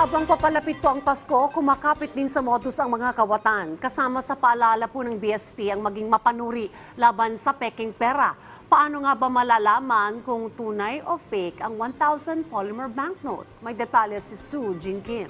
Habang papalapit po ang Pasko, kumakapit din sa modus ang mga kawatan. Kasama sa paalala po ng BSP ang maging mapanuri laban sa peking pera. Paano nga ba malalaman kung tunay o fake ang 1,000 polymer banknote? May detalye si Sue Jin Kim.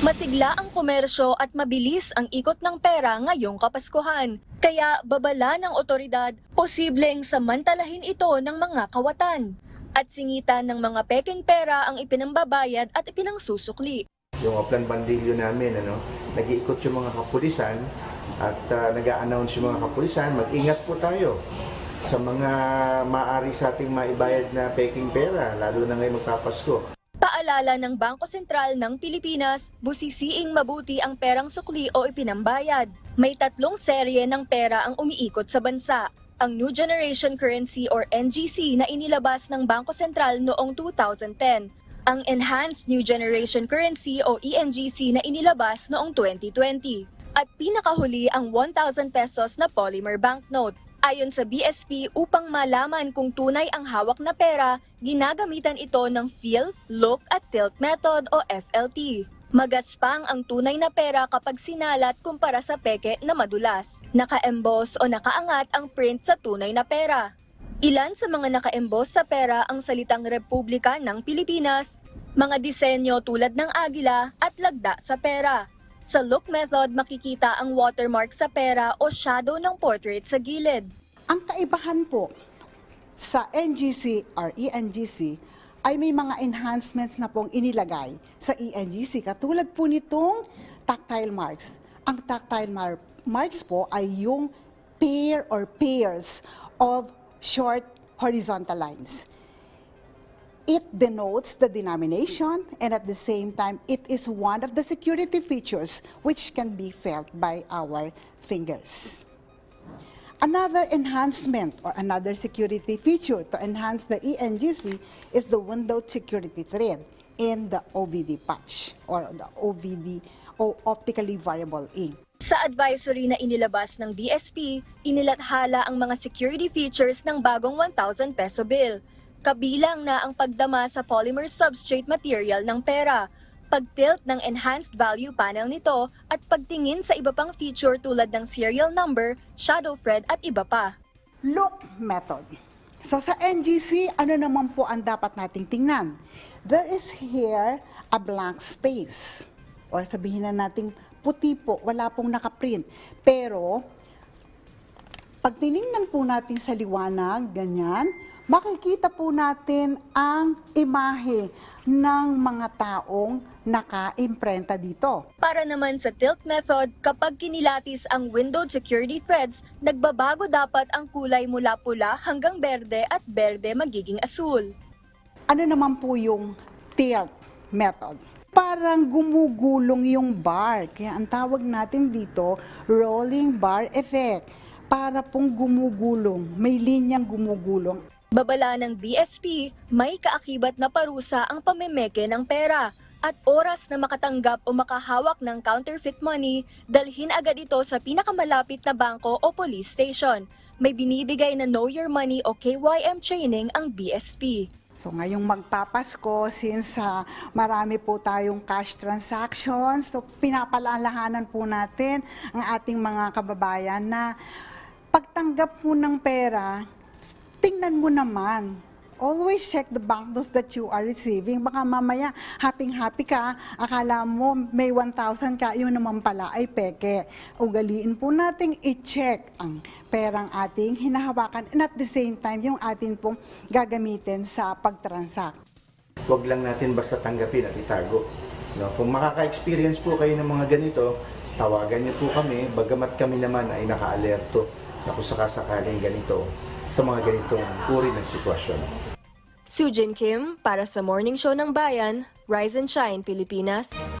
Masigla ang komersyo at mabilis ang ikot ng pera ngayong Kapaskuhan. Kaya babala ng otoridad, posibleng samantalahin ito ng mga kawatan. At singitan ng mga peking pera ang ipinambabayad at ipinangsusukli. Yung Oplan Bandilyo namin, ano, nag-iikot yung mga kapulisan at uh, nag-a-announce yung mga kapulisan, mag-ingat po tayo sa mga maaari sa ating maibayad na peking pera, lalo na ngayon magpapasko. Paalala ng Bangko Sentral ng Pilipinas, busisiing mabuti ang perang sukli o ipinambayad. May tatlong serye ng pera ang umiikot sa bansa. Ang New Generation Currency or NGC na inilabas ng Bangko Sentral noong 2010. Ang Enhanced New Generation Currency o ENGC na inilabas noong 2020. At pinakahuli ang 1,000 pesos na polymer banknote. Ayon sa BSP, upang malaman kung tunay ang hawak na pera, ginagamitan ito ng feel, look at tilt method o FLT. Magaspang ang tunay na pera kapag sinalat kumpara sa peke na madulas. Naka-emboss o nakaangat ang print sa tunay na pera. Ilan sa mga naka-emboss sa pera ang salitang Republika ng Pilipinas, mga disenyo tulad ng agila at lagda sa pera. Sa look method, makikita ang watermark sa pera o shadow ng portrait sa gilid. Ang kaibahan po sa NGC or ENGC ay may mga enhancements na pong inilagay sa ENGC katulad po nitong tactile marks. Ang tactile mar- marks po ay yung pair or pairs of short horizontal lines. It denotes the denomination and at the same time, it is one of the security features which can be felt by our fingers. Another enhancement or another security feature to enhance the E ENGC is the window security thread in the OVD patch or the OVD o optically variable ink. Sa advisory na inilabas ng BSP, inilathala ang mga security features ng bagong 1,000 peso bill. Kabilang na ang pagdama sa polymer substrate material ng pera, pagtilt ng enhanced value panel nito at pagtingin sa iba pang feature tulad ng serial number, shadow thread at iba pa. Look method. So sa NGC, ano naman po ang dapat nating tingnan? There is here a blank space. Or sabihin na nating puti po, wala pong nakaprint. Pero, pag tinignan po natin sa liwanag, ganyan, makikita po natin ang imahe ng mga taong naka-imprenta dito. Para naman sa tilt method, kapag kinilatis ang windowed security threads, nagbabago dapat ang kulay mula pula hanggang berde at berde magiging asul. Ano naman po yung tilt method? Parang gumugulong yung bar. Kaya ang tawag natin dito, rolling bar effect. Para pong gumugulong, may linyang gumugulong. Babala ng BSP, may kaakibat na parusa ang pamemeke ng pera at oras na makatanggap o makahawak ng counterfeit money, dalhin agad ito sa pinakamalapit na bangko o police station. May binibigay na Know Your Money o KYM training ang BSP. So ngayong magpapasko, since ah, marami po tayong cash transactions, so pinapalalahanan po natin ang ating mga kababayan na pagtanggap po ng pera, tingnan mo naman. Always check the banknotes that you are receiving. Baka mamaya, happy-happy ka, akala mo may 1,000 ka, yun naman pala ay peke. Ugaliin po nating i-check ang perang ating hinahawakan and at the same time, yung atin pong gagamitin sa pagtransact. Huwag lang natin basta tanggapin at itago. No? Kung makaka-experience po kayo ng mga ganito, tawagan niyo po kami, bagamat kami naman ay naka-alerto na kung sakasakaling ganito sa mga ganitong uri ng sitwasyon. Sujin Kim para sa Morning Show ng Bayan, Rise and Shine Pilipinas.